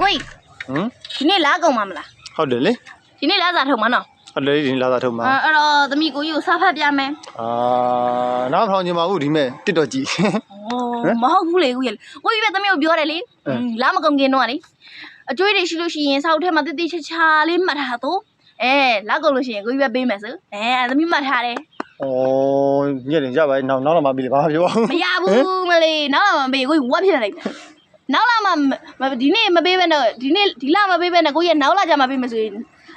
ကိုကြီးဟမ်ဒီနေ့လာကုန်မှာမလားဟုတ်တယ်လေဒီနေ့လာစားထုံမှာနော်ဟုတ်တယ်လေဒီလာသာထုံမှာအဲ့အဲ့တော့သမီးကိုကြီးကိုစားဖတ်ပြမယ်အာနောက်ထောင်ချင်ပါဘူးဒီမဲ့တစ်တော့ကြည့်ဩမဟုတ်ဘူးလေကိုကြီးကိုကြီးပဲသမီးကိုပြောတယ်လေဟမ်လာမကုန်ခင်တော့ကလေအကျွေးတွေရှိလို့ရှိရင်စောက်ထဲမှာတိတိချာချာလေးမှတ်ထားတော့အဲလာကုန်လို့ရှိရင်ကိုကြီးပဲပေးမယ်ဆိုအဲသမီးမှတ်ထားတယ်ဩညက်ရင်ကြပါနောက်နောက်တော့မပြီးလေဘာမှပြောအောင်မရဘူးမလေးနောက်လာမပေးကိုကြီးဝက်ဖြစ်နေလိုက်မယ် နောက်လာမှဒီနေ့မပေးဘဲနဲ့ဒီနေ့ဒီလမပေးဘဲနဲ့ကိုရဲ့နောက်လာကြမှာပေးမယ်ဆိုရင်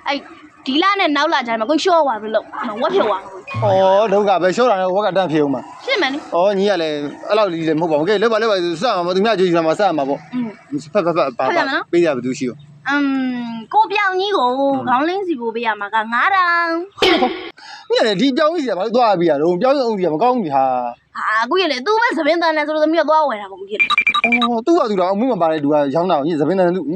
အဲ့ဒီလနဲ့နောက်လာကြမှာကိုရှော့သွားပြီလို့ဝက်ဖြစ်သွားဩဒုက္ခပဲရှော့တာနဲ့ဝက်ကတန့်ဖြစ်အောင်မှာရှင်းမယ်လေဩညီကလည်းအဲ့လောက်ကြီးလည်းမဟုတ်ပါဘူးကဲလောက်ပါလောက်ပါစမှာမသူများကြွေးကြမှာစမှာပေါ့ဖက်ဖက်ဖက်ပါပေးရဘူးသူရှိရောအမ်ကို င်ကြီးကိုခေါင်းလင်းစီပိုးပေးရမှာက9000။ညလေဒီပြောင်းကြီးစီကဘာလို့သွားပြီးရတော့ပြောင်းကြီးအောင်ကြီးကမကောင်းဘူးဟာဟာအခုရလေသူ့မဲ့သပင်းတန်းနဲ့ဆိုလို့သမီးကသွားဝယ်တာပေါ့အခုရလေ။အော်သူ့ဟာသူ့တော့အမှုမပါတဲ့သူကရောင်းတာကိုညစပင်းတန်းလူည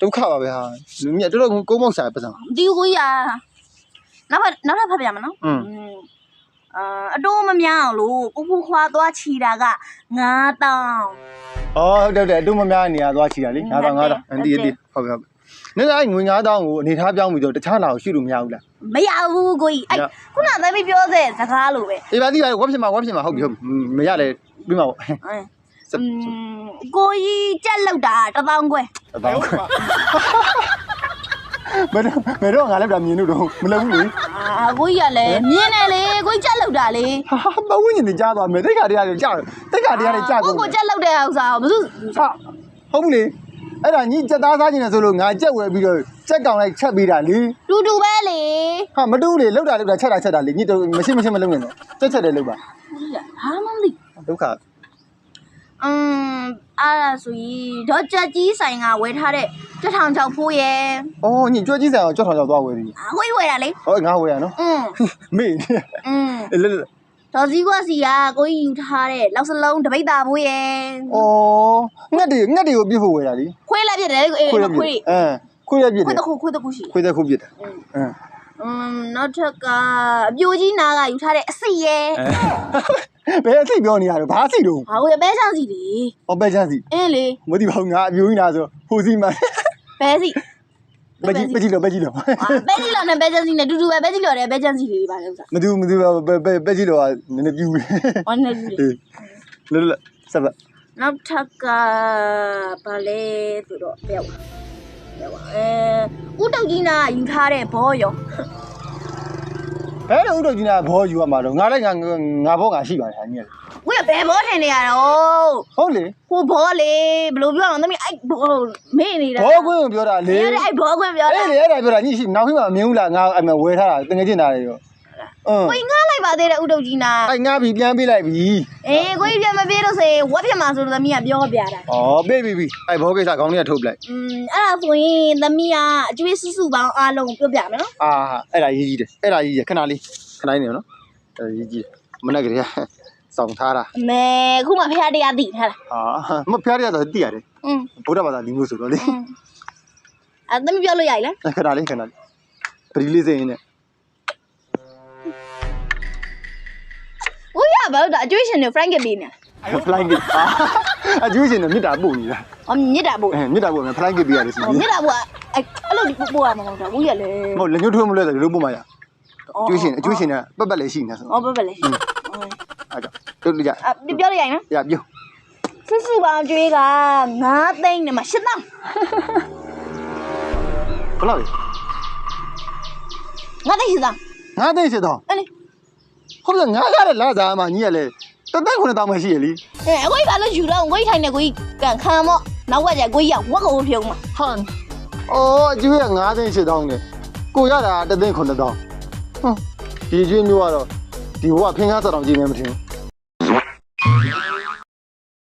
ဒုက္ခပါပဲဟာ။လူမြတ်တော်တော်ကိုမောက်စားပဲပတ်စံ။ဒီကိုရနောက်ဖက်နောက်ထပ်ဖတ်ပြရမနော်။อืมအာအတိုးမများအောင်လို့ကိုဖူးခွာသွားချီတာက9000။အော်ဟုတ်တယ်ဟုတ်တယ်အတူမများနေရသွားချီတာလေ။ငါတော့ငါတော့အန်တီအန်တီဟုတ်ကဲ့ဟုတ်ကဲ့ နေ့တိုင်းငွေ9000ကိုအနေထားပြောင်းပြီးတော့တခြားလာကိုရှုလို့မရဘူးလားမရဘူးကိုကြီးအဲ့ရခုနသမီးပြောတဲ့စကားလိုပဲ။အေးပါတိပါဝက်ဖြစ်မှာဝက်ဖြစ်မှာဟုတ်ပြီဟုတ်ပြီမရလေပြီးမှာပေါ့အင်းစပ်อืมကိုကြီးကြက်လောက်တာ1000ခွဲ။ဘာလို့မတော့မတော့ငါလည်းပြမြင်လို့တော့မလုပ်ဘူးလေအာကိုကြီးကလည်းမြင်တယ်လေကိုကြီးကြက်လောက်တာလေ။ဟာမဝင်းနေကြားသွားမယ်တိတ်ခါတရားတွေကြားတိတ်ခါတရားတွေကြားကိုကုန်ကိုကြက်လောက်တဲ့ဥစ္စာကိုဘယ်သူဟာဟုတ်ဘူးလေ အဲ့ဒါညီစက်သားစားခြင်းနဲ့ဆိုလို့ငါကြက်ဝယ်ပြီးတော့စက်ကောင်လိုက်ချက်ပေးတာလေ တူတူပဲလေ ဟာမတူးလေလောက်တာလောက်တာချက်တာချက်တာလေညီတို့မရှိမရှိမလုပ်နဲ့တော့ချက်ချက်တယ်လောက်ပါ ကိုကြီးကဟာမမသိ ဒုက္ခ อืมအဲ့ဒါဆိုရင်ဒေါ်ကြက်ကြီးဆိုင်ကဝယ်ထားတဲ့ကြက်ထောင်ချောက်ဖိုးရဲ့ ။အော်ညီကြွကြီးဆန်အောင်ကြောက်ထောင်ကြောက်သွားဝယ်ပြီ အာကိုကြီးဝယ်တာလေ ။ဟောငါဝယ်ရနော် อืม ။မေ့နေ อืม ။ တော်စည်းကွက်စီကကိုကြီးယူထားတဲ့လောက်စလုံးတပိတ်တာမိုးရဲ့ဩငှက်တွေငှက်တွေကိုပြစ်ဖို့ဝယ်တာလीခွေးလည်းပြစ်တယ်အေးခွေးခွေးအင်းခွေးလည်းပြစ်တယ်ခွေးတစ်ခုခွေးတစ်ခုရှိခွေးတစ်ခုပြစ်တာအင်းอืมနောက်ထပ်ကအပြိုကြီးနာကယူထားတဲ့အစိရဲ့ဘယ်အစိပြောနေရတော့ဘာအစိတော့ဟာဟိုပဲချမ်းစီလေဩပဲချမ်းစီအင်းလေမသိပါဘူးငါအပြိုကြီးနာဆိုဟိုစီမှန်ပဲစီ ပဲကြီးပဲကြီးလို့ပဲကြီးလို့ဟာပဲကြီးလော်နဲ့ပဲချမ်းစီနဲ့တူတူပဲပဲကြီးလော်နဲ့ပဲချမ်းစီလေးပါလေဥစ္စာမသိဘူးမသိဘူးပဲပဲပဲကြီးလို့ကနည်းနည်းပြူတယ်ဟောနေပြီလေ။အေးလေလေဆက်ပါနောက်ထပ်ကဘာလဲဆိုတော့ပြောက်ပါပြောက်ပါအဲဥတုတ်ကြီးနာယူထားတဲ့ဘောရော ဘယ်လိုဥတော်ကြီးနာဘောယူရမှာတော့ငါလည်းငါငါဘောငါရှိပါတယ်ဟာညီ။ကိုရဘယ်ဘောထင်နေရတော့ဟုတ်လေဟိုဘောလေဘယ်လိုပြောအောင်သမီးအဲ့ဘောမေ့နေတာဘောကွင်းကိုပြောတာလေလေအဲ့ဘောကွင်းပြောတာအဲ့လေအဲ့ဒါပြောတာညရှိနောက်ခေတ်မှာမင်းဘူးလားငါအဲ့မှာဝယ်ထားတာတငယ်ချင်းတာတွေရော အင်း ကိုငားလိုက်ပါသေးတယ်ဥတုတ်ကြီးနာ အဲ့ငါပြီးပြန်ပေးလိုက်ပြီ အေးကိုကြီးပြန်မပြေတော့စေဝက်ပြမှာဆိုတော့သမီးကပြောပြတာ ဩပေးပြီပြီအဲ့ဘောကိစ္စခေါင်းလေးကထုတ်ပလိုက် อืมအဲ့ဒါဆိုရင်သမီးကအကျွေးစုစုပေါင်းအားလုံးပြောပြမယ်နော် အာအဲ့ဒါရေးကြီးတယ်အဲ့ဒါရေးရခဏလေးခဏလေးနေနော်အဲ့ရေးကြီးမနေ့ကလေးစောင့်ထားတာ အမေခုမှဖះတရားသိထားလား ဟာမဖျားရတော့တည်ရတယ် อืม ဗုဒ္ဓဘာသာဒီမျိုးဆိုတော့လေ อืมအဲ့သမီးပြောလို့ရည်လား ခဏလေးခဏလေးပရိလေးစိရင်နဲ့ ဦးရဘာလို့ဒါအကျွေးရှင်တွေ frank ပေးနေဖလိုင်းကအကျူးရှင်နဲ့မြစ်တာပို့နေတာဟောမြစ်တာပို့အဲမြစ်တာပို့မယ်ဖလိုင်းကပေးရတယ်စီဟောမြစ်တာပို့အဲ့အဲ့လိုပို့ရမှာမဟုတ်ဘူးဦးရလေမဟုတ်လက်ညှိုးထိုးမလို့ဆိုလို့ပို့မှာရအကျူးရှင်အကျူးရှင်ကပတ်ပတ်လေးရှိနေဆိုဟောဘယ်ပဲလေအဲ့ကြောင့်တို့ကြအပြောလို့ရည်နော်ရပြုတ်စုစုပေါင်းကျွေးက9သိန်းနဲ့မှ8တောင်းဘယ်လောက်လဲ9သိန်း8တောင်း ငါသိစစ်တော့အဲ့လေဟုတ်ကဲ့ငါရတဲ့လာစားမှာညီရလဲတသက်ခုနှစ်တောင်းမှရှိရလीအဲအကိုကြီးဘာလို့ယူတော့ကိုကြီးထိုင်နေကိုကြီးကန်ခံမော့နောက်ကကြကိုကြီးကဝက်ကိုဖြုံးမှာဟာအော်အကျိုးက9သိန်း8တောင်းနဲ့ကိုရတာတသိန်း9တောင်းဟွန်းဒီကျွေးမျိုးကတော့ဒီဘဝဖင်ကားစတောင်ကြည့်နေမထင်ဘူး